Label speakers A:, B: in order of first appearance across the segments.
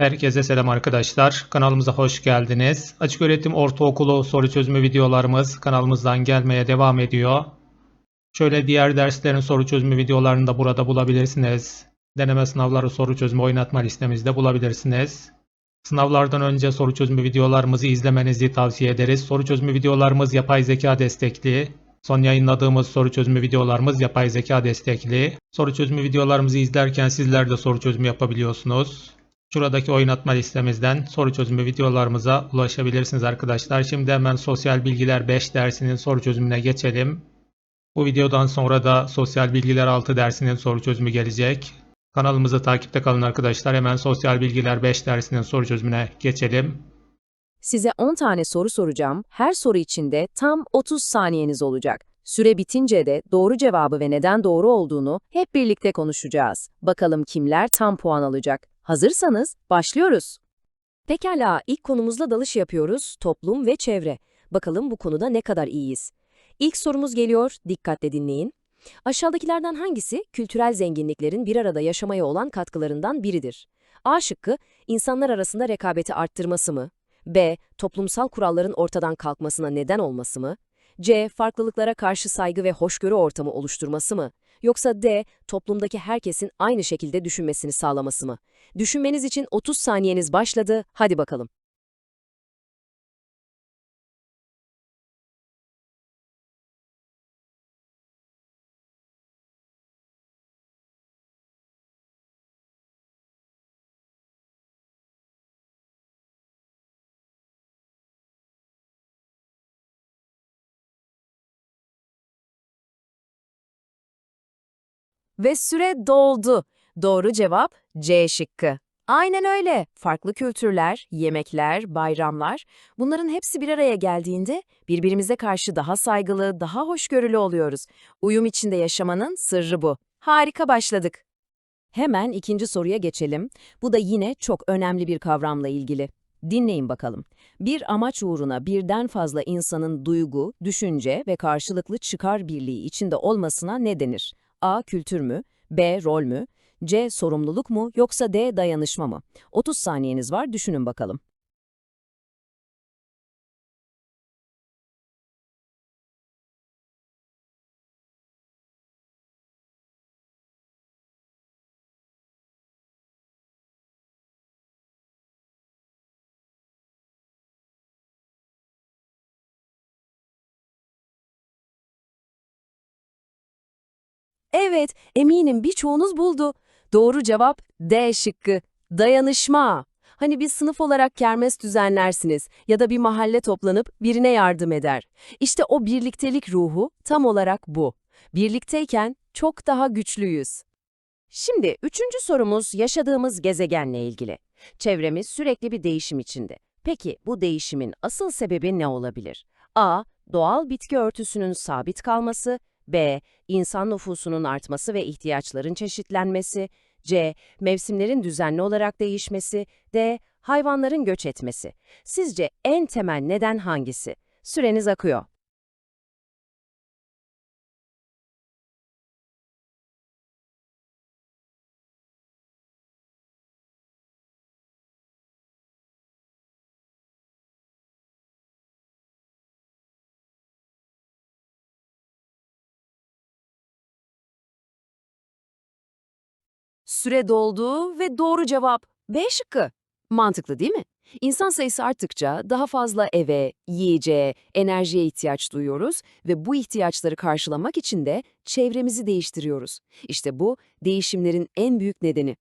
A: Herkese selam arkadaşlar. Kanalımıza hoş geldiniz. Açık öğretim ortaokulu soru çözümü videolarımız kanalımızdan gelmeye devam ediyor. Şöyle diğer derslerin soru çözümü videolarını da burada bulabilirsiniz. Deneme sınavları soru çözümü oynatma listemizde bulabilirsiniz. Sınavlardan önce soru çözümü videolarımızı izlemenizi tavsiye ederiz. Soru çözümü videolarımız yapay zeka destekli. Son yayınladığımız soru çözümü videolarımız yapay zeka destekli. Soru çözümü videolarımızı izlerken sizler de soru çözümü yapabiliyorsunuz. Şuradaki oynatma listemizden soru çözümü videolarımıza ulaşabilirsiniz arkadaşlar. Şimdi hemen sosyal bilgiler 5 dersinin soru çözümüne geçelim. Bu videodan sonra da sosyal bilgiler 6 dersinin soru çözümü gelecek. Kanalımızı takipte kalın arkadaşlar. Hemen sosyal bilgiler 5 dersinin soru çözümüne geçelim.
B: Size 10 tane soru soracağım. Her soru içinde tam 30 saniyeniz olacak. Süre bitince de doğru cevabı ve neden doğru olduğunu hep birlikte konuşacağız. Bakalım kimler tam puan alacak. Hazırsanız başlıyoruz. Pekala, ilk konumuzla dalış yapıyoruz. Toplum ve çevre. Bakalım bu konuda ne kadar iyiyiz. İlk sorumuz geliyor, dikkatle dinleyin. Aşağıdakilerden hangisi kültürel zenginliklerin bir arada yaşamaya olan katkılarından biridir? A şıkkı, insanlar arasında rekabeti arttırması mı? B. Toplumsal kuralların ortadan kalkmasına neden olması mı? C. Farklılıklara karşı saygı ve hoşgörü ortamı oluşturması mı? Yoksa D. Toplumdaki herkesin aynı şekilde düşünmesini sağlaması mı? Düşünmeniz için 30 saniyeniz başladı. Hadi bakalım. Ve süre doldu. Doğru cevap C şıkkı. Aynen öyle. Farklı kültürler, yemekler, bayramlar, bunların hepsi bir araya geldiğinde birbirimize karşı daha saygılı, daha hoşgörülü oluyoruz. Uyum içinde yaşamanın sırrı bu. Harika başladık. Hemen ikinci soruya geçelim. Bu da yine çok önemli bir kavramla ilgili. Dinleyin bakalım. Bir amaç uğruna birden fazla insanın duygu, düşünce ve karşılıklı çıkar birliği içinde olmasına ne denir? A. Kültür mü? B. Rol mü? C. Sorumluluk mu? Yoksa D. Dayanışma mı? 30 saniyeniz var, düşünün bakalım. Evet, eminim birçoğunuz buldu. Doğru cevap D şıkkı. Dayanışma. Hani bir sınıf olarak kermes düzenlersiniz ya da bir mahalle toplanıp birine yardım eder. İşte o birliktelik ruhu tam olarak bu. Birlikteyken çok daha güçlüyüz. Şimdi üçüncü sorumuz yaşadığımız gezegenle ilgili. Çevremiz sürekli bir değişim içinde. Peki bu değişimin asıl sebebi ne olabilir? A. Doğal bitki örtüsünün sabit kalması. B. İnsan nüfusunun artması ve ihtiyaçların çeşitlenmesi. C. Mevsimlerin düzenli olarak değişmesi. D. Hayvanların göç etmesi. Sizce en temel neden hangisi? Süreniz akıyor. Süre doldu ve doğru cevap B şıkkı. Mantıklı değil mi? İnsan sayısı arttıkça daha fazla eve, yiyeceğe, enerjiye ihtiyaç duyuyoruz ve bu ihtiyaçları karşılamak için de çevremizi değiştiriyoruz. İşte bu değişimlerin en büyük nedeni.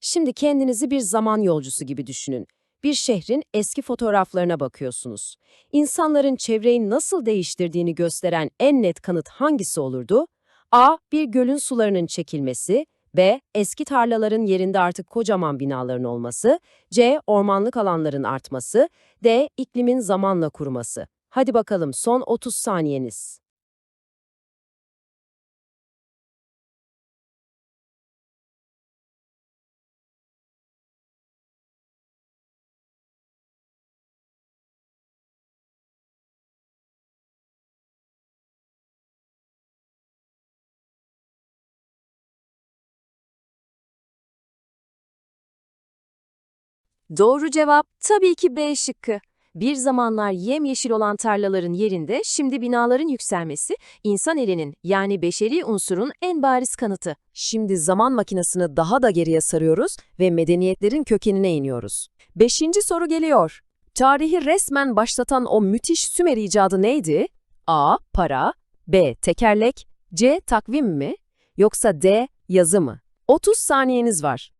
B: Şimdi kendinizi bir zaman yolcusu gibi düşünün. Bir şehrin eski fotoğraflarına bakıyorsunuz. İnsanların çevreyi nasıl değiştirdiğini gösteren en net kanıt hangisi olurdu? A. Bir gölün sularının çekilmesi, B. Eski tarlaların yerinde artık kocaman binaların olması. C. Ormanlık alanların artması. D. iklimin zamanla kuruması. Hadi bakalım son 30 saniyeniz. Doğru cevap tabii ki B şıkkı. Bir zamanlar yemyeşil olan tarlaların yerinde şimdi binaların yükselmesi insan elinin yani beşeri unsurun en bariz kanıtı. Şimdi zaman makinesini daha da geriye sarıyoruz ve medeniyetlerin kökenine iniyoruz. Beşinci soru geliyor. Tarihi resmen başlatan o müthiş Sümer icadı neydi? A. Para B. Tekerlek C. Takvim mi? Yoksa D. Yazı mı? 30 saniyeniz var.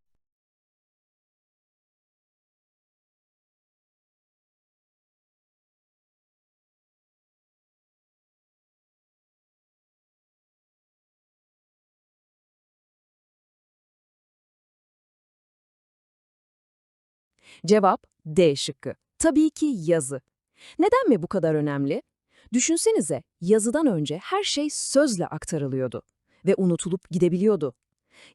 B: Cevap D şıkkı. Tabii ki yazı. Neden mi bu kadar önemli? Düşünsenize, yazıdan önce her şey sözle aktarılıyordu ve unutulup gidebiliyordu.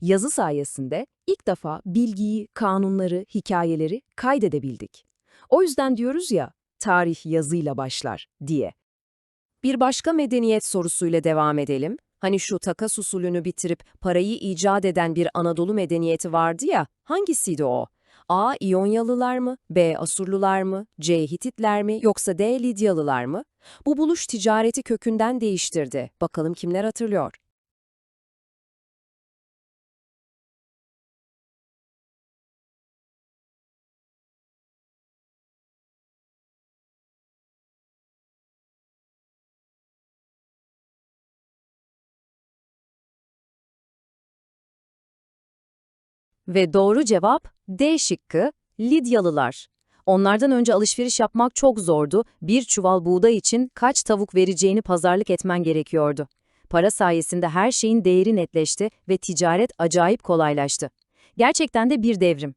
B: Yazı sayesinde ilk defa bilgiyi, kanunları, hikayeleri kaydedebildik. O yüzden diyoruz ya, tarih yazıyla başlar diye. Bir başka medeniyet sorusuyla devam edelim. Hani şu takas usulünü bitirip parayı icat eden bir Anadolu medeniyeti vardı ya, hangisiydi o? A. İyonyalılar mı? B. Asurlular mı? C. Hititler mi? Yoksa D. Lidyalılar mı? Bu buluş ticareti kökünden değiştirdi. Bakalım kimler hatırlıyor? Ve doğru cevap D şıkkı Lidyalılar. Onlardan önce alışveriş yapmak çok zordu. Bir çuval buğday için kaç tavuk vereceğini pazarlık etmen gerekiyordu. Para sayesinde her şeyin değeri netleşti ve ticaret acayip kolaylaştı. Gerçekten de bir devrim.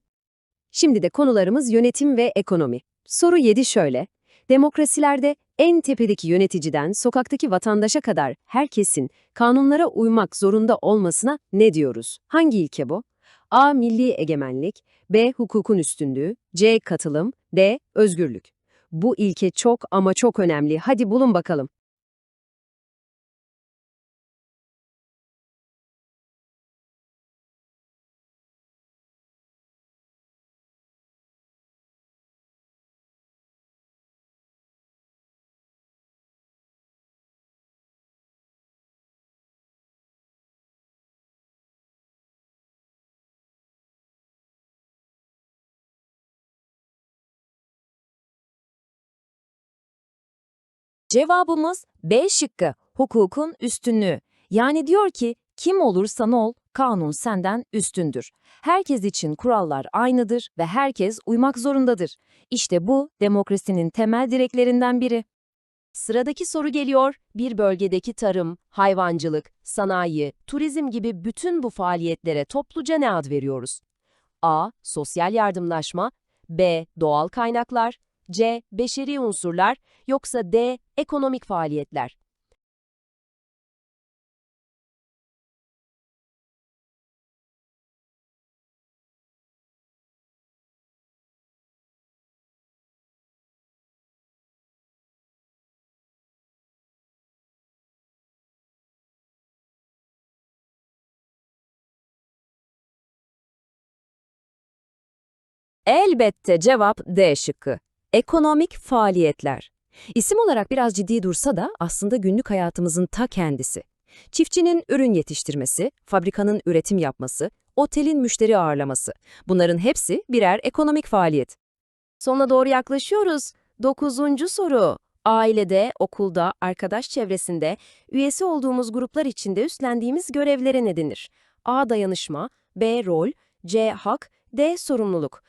B: Şimdi de konularımız yönetim ve ekonomi. Soru 7 şöyle. Demokrasilerde en tepedeki yöneticiden sokaktaki vatandaşa kadar herkesin kanunlara uymak zorunda olmasına ne diyoruz? Hangi ilke bu? A. Milli egemenlik, B. Hukukun üstünlüğü, C. Katılım, D. Özgürlük. Bu ilke çok ama çok önemli. Hadi bulun bakalım. Cevabımız B şıkkı, hukukun üstünlüğü. Yani diyor ki, kim olursan ol, kanun senden üstündür. Herkes için kurallar aynıdır ve herkes uymak zorundadır. İşte bu, demokrasinin temel direklerinden biri. Sıradaki soru geliyor, bir bölgedeki tarım, hayvancılık, sanayi, turizm gibi bütün bu faaliyetlere topluca ne ad veriyoruz? A. Sosyal yardımlaşma B. Doğal kaynaklar C. Beşeri unsurlar yoksa D. Ekonomik faaliyetler. Elbette cevap D şıkkı. Ekonomik faaliyetler. İsim olarak biraz ciddi dursa da aslında günlük hayatımızın ta kendisi. Çiftçinin ürün yetiştirmesi, fabrikanın üretim yapması, otelin müşteri ağırlaması. Bunların hepsi birer ekonomik faaliyet. Sonuna doğru yaklaşıyoruz. Dokuzuncu soru. Ailede, okulda, arkadaş çevresinde, üyesi olduğumuz gruplar içinde üstlendiğimiz görevlere ne denir? A. Dayanışma, B. Rol, C. Hak, D. Sorumluluk.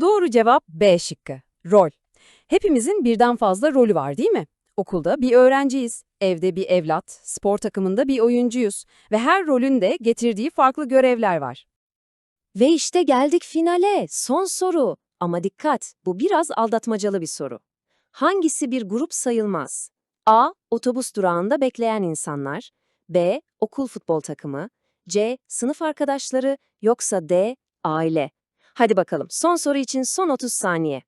B: Doğru cevap B şıkkı. Rol. Hepimizin birden fazla rolü var değil mi? Okulda bir öğrenciyiz, evde bir evlat, spor takımında bir oyuncuyuz ve her rolün de getirdiği farklı görevler var. Ve işte geldik finale, son soru. Ama dikkat, bu biraz aldatmacalı bir soru. Hangisi bir grup sayılmaz? A. Otobüs durağında bekleyen insanlar. B. Okul futbol takımı C. Sınıf arkadaşları yoksa D. Aile. Hadi bakalım son soru için son 30 saniye.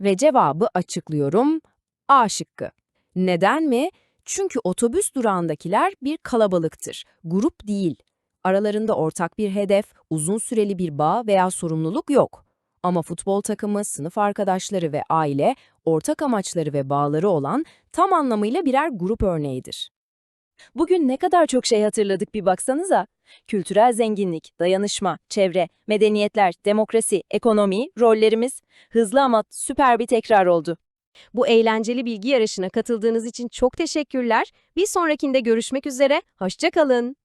B: Ve cevabı açıklıyorum. A şıkkı. Neden mi? Çünkü otobüs durağındakiler bir kalabalıktır, grup değil. Aralarında ortak bir hedef, uzun süreli bir bağ veya sorumluluk yok. Ama futbol takımı, sınıf arkadaşları ve aile, ortak amaçları ve bağları olan tam anlamıyla birer grup örneğidir. Bugün ne kadar çok şey hatırladık bir baksanıza. Kültürel zenginlik, dayanışma, çevre, medeniyetler, demokrasi, ekonomi, rollerimiz hızlı ama süper bir tekrar oldu. Bu eğlenceli bilgi yarışına katıldığınız için çok teşekkürler. Bir sonrakinde görüşmek üzere, hoşça kalın.